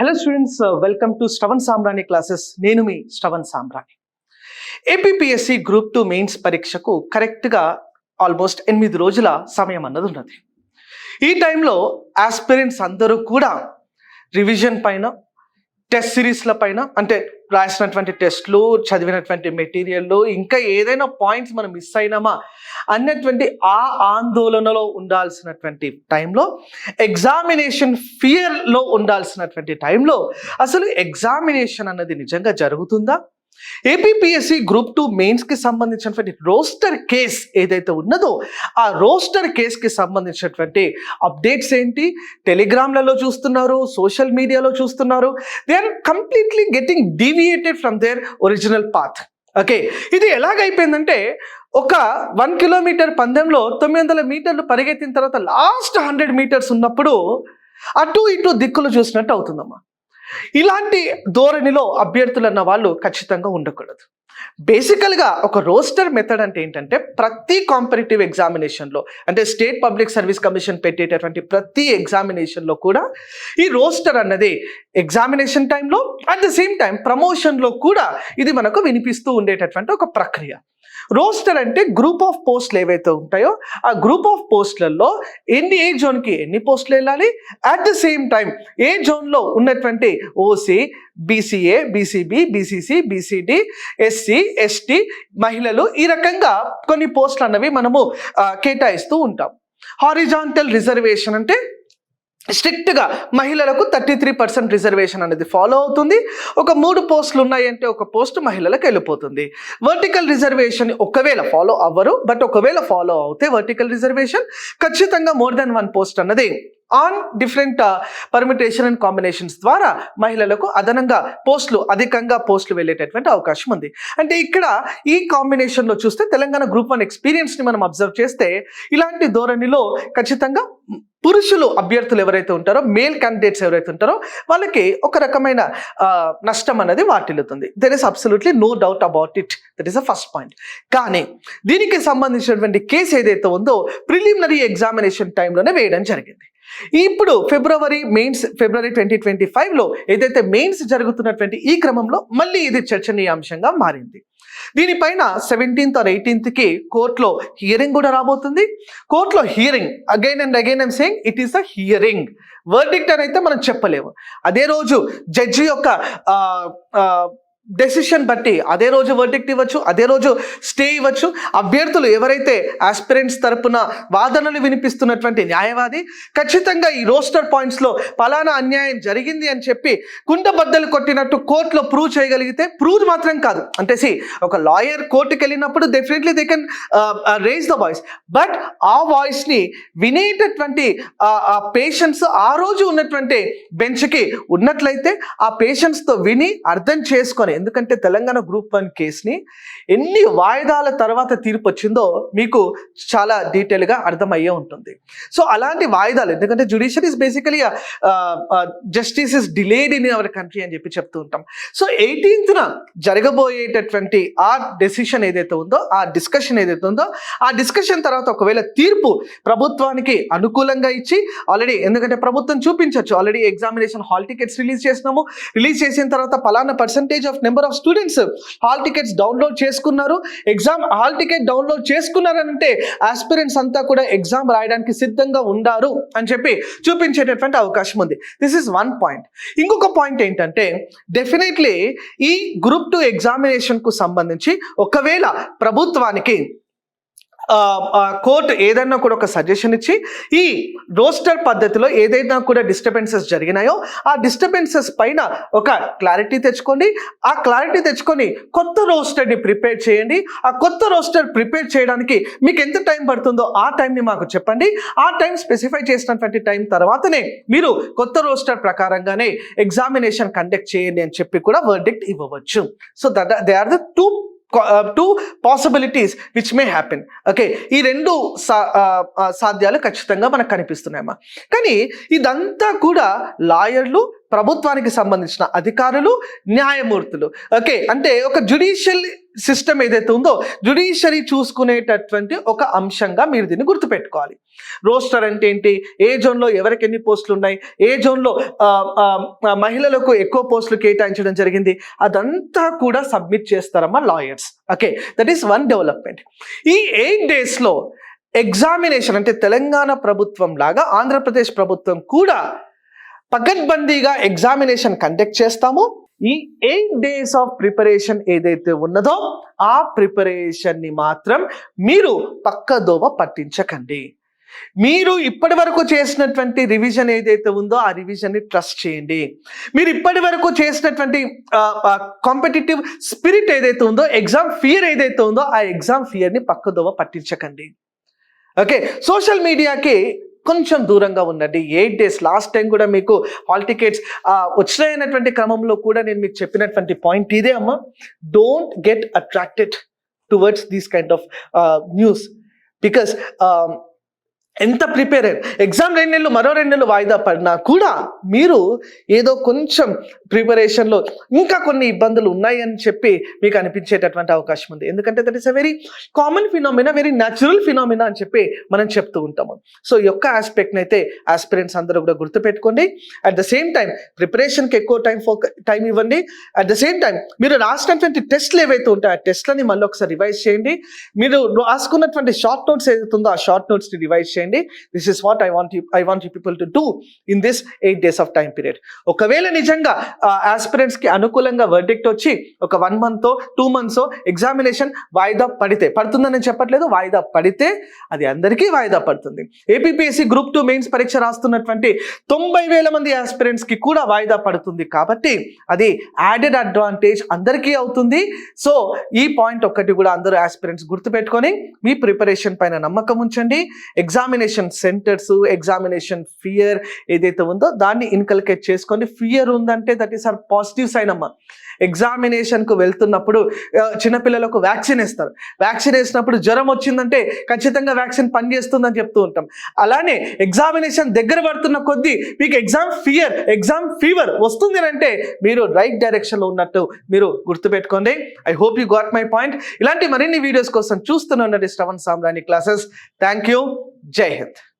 Hello students welcome to Shravan Samrani classes నేను మీ Shravan Samrani APPSC group two mains పరీక్షకు కరెక్ట్గా almost ఎనిమిది రోజుల సమయం అన్నది ఉన్నది. ఈ టైంలో ఆస్పిరెంట్స్ అందరూ కూడా రివిజన్ పైన టెస్ట్ సిరీస్ల పైన అంటే రాసినటువంటి టెస్ట్లు చదివినటువంటి మెటీరియల్లు ఇంకా ఏదైనా పాయింట్స్ మనం మిస్ అయినామా అన్నటువంటి ఆ ఆందోళనలో ఉండాల్సినటువంటి టైంలో ఎగ్జామినేషన్ ఫియర్లో ఉండాల్సినటువంటి టైంలో అసలు ఎగ్జామినేషన్ అన్నది నిజంగా జరుగుతుందా? ఏపీపీఎస్సి గ్రూప్ టూ మెయిన్స్కి సంబంధించినటువంటి రోస్టర్ కేస్ ఏదైతే ఉన్నదో ఆ రోస్టర్ కేస్కి సంబంధించినటువంటి అప్డేట్స్ ఏంటి? టెలిగ్రామ్లలో చూస్తున్నారు సోషల్ మీడియాలో చూస్తున్నారు. They are completely getting deviated from their original path okay ఇది ఎలాగైపోయిందంటే ఒక వన్ కిలోమీటర్ పందెంలో తొమ్మిది వందల మీటర్లు పరిగెత్తిన తర్వాత లాస్ట్ హండ్రెడ్ మీటర్స్ ఉన్నప్పుడు అటు ఇటు దిక్కులు చూసినట్టు అవుతుందమ్మా. ఇలాంటి ధోరణిలో అభ్యర్థులు అన్న వాళ్ళు ఖచ్చితంగా ఉండకూడదు. బేసికల్గా ఒక రోస్టర్ మెథడ్ అంటే ఏంటంటే ప్రతి కాంపిటేటివ్ ఎగ్జామినేషన్లో అంటే స్టేట్ పబ్లిక్ సర్వీస్ కమిషన్ పెట్టేటటువంటి ప్రతి ఎగ్జామినేషన్లో కూడా ఈ రోస్టర్ అన్నది ఎగ్జామినేషన్ టైంలో అట్ ద సేమ్ టైం ప్రమోషన్లో కూడా ఇది మనకు వినిపిస్తూ ఉండేటటువంటి ఒక ప్రక్రియ. రోస్టర్ అంటే గ్రూప్ ఆఫ్ పోస్టులు ఏవైతే ఉంటాయో ఆ గ్రూప్ ఆఫ్ పోస్టులలో ఎన్ని ఏ జోన్కి ఎన్ని పోస్టులు వెళ్ళాలి? అట్ ద సేమ్ టైం ఏ జోన్లో ఉన్నటువంటి OC BCA BCB BCC BCD SC ST మహిళలు ఈ రకంగా కొన్ని పోస్టులు అన్నవి మనము కేటాయిస్తూ ఉంటాం. హారిజాంటల్ రిజర్వేషన్ అంటే స్ట్రిక్ట్గా మహిళలకు థర్టీ త్రీ పర్సెంట్ రిజర్వేషన్ అనేది ఫాలో అవుతుంది. ఒక మూడు పోస్టులు ఉన్నాయంటే ఒక పోస్ట్ మహిళలకు వెళ్ళిపోతుంది. వర్టికల్ రిజర్వేషన్ ఒకవేళ ఫాలో అవ్వరు బట్ ఒకవేళ ఫాలో అవుతే వర్టికల్ రిజర్వేషన్ ఖచ్చితంగా మోర్ దెన్ వన్ పోస్ట్ అన్నది. On different permutation and combinations ద్వారా మహిళలకు అదనంగా పోస్టులు అధికంగా పోస్టులు వెళ్ళేటటువంటి అవకాశం ఉంది. అంటే ఇక్కడ ఈ కాంబినేషన్లో చూస్తే తెలంగాణ గ్రూప్ వన్ ఎక్స్పీరియన్స్ని మనం అబ్జర్వ్ చేస్తే ఇలాంటి ధోరణిలో ఖచ్చితంగా పురుషులు అభ్యర్థులు ఎవరైతే ఉంటారో మేల్ క్యాండిడేట్స్ ఎవరైతే ఉంటారో వాళ్ళకి ఒక రకమైన నష్టం అనేది వాటిల్లుతుంది. There is absolutely no doubt about it that is a first point కానీ దీనికి సంబంధించినటువంటి కేసు ఏదైతే ఉందో ప్రిలిమినరీ ఎగ్జామినేషన్ టైంలోనే వేయడం జరిగింది. ఇప్పుడు ఫిబ్రవరి మెయిన్స్ ఫిబ్రవరి ట్వంటీ ట్వంటీ ఫైవ్లో ఏదైతే మెయిన్స్ జరుగుతున్నటువంటి ఈ క్రమంలో మళ్ళీ ఇది చర్చనీయాంశంగా మారింది. దీనిపైన సెవెంటీన్త్ ఆర్ ఎయిటీన్త్కి కోర్టులో హియరింగ్ కూడా రాబోతుంది. కోర్టులో hearing again and again I'm saying it is a hearing verdict అని అయితే మనం చెప్పలేము. అదే రోజు జడ్జి యొక్క డెసిషన్ బట్టి అదే రోజు వర్డిక్ట్ ఇవ్వచ్చు అదే రోజు స్టే ఇవ్వచ్చు. అభ్యర్థులు ఎవరైతే ఆస్పిరెంట్స్ తరపున వాదనలు వినిపిస్తున్నటువంటి న్యాయవాది ఖచ్చితంగా ఈ రోస్టర్ పాయింట్స్లో పలానా అన్యాయం జరిగింది అని చెప్పి కుండబద్దలు కొట్టినట్టు కోర్టులో ప్రూవ్ చేయగలిగితే ప్రూవ్ మాత్రం కాదు. అంటే సి ఒక లాయర్ కోర్టుకి వెళ్ళినప్పుడు definitely they can raise the voice but ఆ వాయిస్ని వినేటటువంటి ఆ పేషెంట్స్ ఆ రోజు ఉన్నటువంటి బెంచ్కి ఉన్నట్లయితే ఆ పేషెంట్స్తో విని అర్థం చేసుకొని ఎందుకంటే తెలంగాణ గ్రూప్ వన్ కేసుని ఎన్ని వాయిదాల తర్వాత తీర్పు వచ్చిందో మీకు చాలా డీటెయిల్గా అర్థమయ్యే ఉంటుంది. సో అలాంటి వాయిదాలు ఎందుకంటే judicial is basically justice is delayed in our country అని చెప్పి చెప్తూ ఉంటాం. సో ఎయిటీన్త్న జరగబోయేటటువంటి ఆ డెసిషన్ ఏదైతే ఉందో ఆ డిస్కషన్ ఏదైతే ఉందో ఆ డిస్కషన్ తర్వాత ఒకవేళ తీర్పు ప్రభుత్వానికి అనుకూలంగా ఇచ్చి ఆల్రెడీ ఎందుకంటే ప్రభుత్వం చూపించవచ్చు already examination hall tickets release చేసినాము. రిలీజ్ చేసిన తర్వాత పలానా percentage of number of students hall tickets download చేసుకున్నారు. ఎగ్జామ్ హాల్ టికెట్ డౌన్లోడ్ చేసుకున్నారంటే ఆస్పిరెంట్స్ అంతా కూడా ఎగ్జామ్ రాయడానికి సిద్ధంగా ఉండారు అని చెప్పి చూపించేటటువంటి అవకాశం ఉంది. దిస్ ఇస్ వన్ పాయింట్ ఇంకొక పాయింట్ ఏంటంటే డెఫినెట్లీ ఈ గ్రూప్ టూ ఎగ్జామినేషన్కు సంబంధించి ఒకవేళ ప్రభుత్వానికి కోర్టు ఏదైనా కూడా ఒక సజెషన్ ఇచ్చి ఈ రోస్టర్ పద్ధతిలో ఏదైనా కూడా డిస్టర్బెన్సెస్ జరిగినాయో ఆ డిస్టర్బెన్సెస్ పైన ఒక క్లారిటీ తెచ్చుకోండి. ఆ క్లారిటీ తెచ్చుకొని కొత్త రోస్టర్ని ప్రిపేర్ చేయండి. ఆ కొత్త రోస్టర్ ప్రిపేర్ చేయడానికి మీకు ఎంత టైం పడుతుందో ఆ టైంని మాకు చెప్పండి. ఆ టైం స్పెసిఫై చేసినటువంటి టైం తర్వాతనే మీరు కొత్త రోస్టర్ ప్రకారంగానే ఎగ్జామినేషన్ కండక్ట్ చేయండి అని చెప్పి కూడా వర్డిక్ట్ ఇవ్వవచ్చు. So that they are the two two possibilities which may happen okay ఈ రెండు సా uh, uh, సాధ్యాలు ఖచ్చితంగా మనకు కనిపిస్తున్నాయమ్మా. కానీ ఇదంతా కూడా లాయర్లు ప్రభుత్వానికి సంబంధించిన అధికారులు న్యాయమూర్తులు. ఓకే అంటే ఒక జుడిషియల్ సిస్టమ్ ఏదైతే ఉందో జుడిషియరీ చూసుకునేటటువంటి ఒక అంశంగా మీరు దీన్ని గుర్తుపెట్టుకోవాలి. రోస్టర్ అంటే ఏంటి? ఏ జోన్లో ఎవరికి ఎన్ని పోస్టులు ఉన్నాయి? ఏ జోన్లో మహిళలకు ఎక్కువ పోస్టులు కేటాయించడం జరిగింది? అదంతా కూడా సబ్మిట్ చేస్తారమ్మా lawyers. Okay that is one development. ఈ ఎయిట్ డేస్లో ఎగ్జామినేషన్ అంటే తెలంగాణ ప్రభుత్వం లాగా ఆంధ్రప్రదేశ్ ప్రభుత్వం కూడా పగడ్బందీగా ఎగ్జామినేషన్ కండక్ట్ చేస్తాము ఈ ఎయిట్ డేస్ ఆఫ్ ప్రిపరేషన్ ఏదైతే ఉన్నదో ఆ ప్రిపరేషన్ని మాత్రం మీరు పక్కదోవ పట్టించకండి. మీరు ఇప్పటి వరకు చేసినటువంటి రివిజన్ ఏదైతే ఉందో ఆ రివిజన్ని ట్రస్ట్ చేయండి. మీరు ఇప్పటి వరకు చేసినటువంటి కాంపిటేటివ్ స్పిరిట్ ఏదైతే ఉందో ఎగ్జామ్ ఫియర్ ఏదైతే ఉందో ఆ ఎగ్జామ్ ఫియర్ని పక్కదోవ పట్టించకండి. ఓకే సోషల్ మీడియాకి కొంచెం దూరంగా ఉండండి. Eight days. లాస్ట్ టైం కూడా మీకు హాల్ టికెట్స్ వచ్చినటువంటి క్రమంలో కూడా నేను మీకు చెప్పినటువంటి పాయింట్ ఇదే అమ్మా. Don't get attracted towards these kind of news because ఎంత ప్రిపేర్ అయ్యారు ఎగ్జామ్ రెండు నెలలు మరో రెండు నెలలు వాయిదా పడినా కూడా మీరు ఏదో కొంచెం ప్రిపరేషన్లో ఇంకా కొన్ని ఇబ్బందులు ఉన్నాయని చెప్పి మీకు అనిపించేటటువంటి అవకాశం ఉంది. ఎందుకంటే that is a very common phenomena very natural phenomena అని చెప్పి మనం చెప్తూ ఉంటాము. సో ఈ యొక్క ఆస్పెక్ట్ని అయితే ఆస్పిరెంట్స్ అందరూ కూడా గుర్తుపెట్టుకోండి. అట్ ద సేమ్ టైం ప్రిపరేషన్కి ఎక్కువ టైం ఫోక టైం ఇవ్వండి. అట్ ద సేమ్ టైం మీరు రాసినటువంటి టెస్ట్లు ఏవైతే ఉంటాయో ఆ టెస్ట్లని మళ్ళీ ఒకసారి రివైజ్ చేయండి. మీరు రాసుకున్నటువంటి షార్ట్ నోట్స్ ఏదైతే ఉందో ఆ షార్ట్ నోట్స్ని రివైజ్ చేయండి. This is what I want I want you people to do in this eight days of time period ఒకవేళ నిజంగా ఆస్పిరెంట్స్కి అనుకూలంగా వర్డిక్ట్ వచ్చి ఒక one month two months examination వాయిదా పడితే పడుతుందని నేను చెప్పట్లేదు వాయిదా పడితే అది అందరికీ వాయిదా పడుతుంది. ఏపీపీఎస్సీ గ్రూప్ టూ మెయిన్స్ పరీక్ష రాస్తున్నటువంటి తొంభై వేల మంది ఆస్పిరెంట్స్కి కూడా వాయిదా పడుతుంది కాబట్టి అది యాడెడ్ అడ్వాంటేజ్ అందరికీ అవుతుంది. సో ఈ పాయింట్ ఒక్కటి కూడా అందరూ ఆస్పిరెంట్స్ గుర్తుపెట్టుకొని మీ ప్రిపరేషన్ పైన నమ్మకం ఉంచండి. ఎగ్జామినేషన్ సెంటర్స్ ఎగ్జామినేషన్ ఫియర్ ఏదైతే ఉందో దాన్ని ఇన్కల్కేట్ చేసుకొని ఫియర్ ఉందంటే that is our positive sign అమ్మ. ఎగ్జామినేషన్కు వెళ్తున్నప్పుడు చిన్నపిల్లలకు వ్యాక్సిన్ వేస్తారు. వ్యాక్సిన్ వేసినప్పుడు జ్వరం వచ్చిందంటే ఖచ్చితంగా వ్యాక్సిన్ పనిచేస్తుందని చెప్తూ ఉంటాం. అలానే ఎగ్జామినేషన్ దగ్గర పడుతున్న కొద్దీ మీకు ఎగ్జామ్ ఫియర్ ఎగ్జామ్ ఫీవర్ వస్తుంది అంటే మీరు రైట్ డైరెక్షన్లో ఉన్నట్టు మీరు గుర్తుపెట్టుకోండి. I hope you got my point ఇలాంటి మరిన్ని వీడియోస్ కోసం చూస్తూనే ఉండండి Shravan Samrani classes thank you Jai Hind.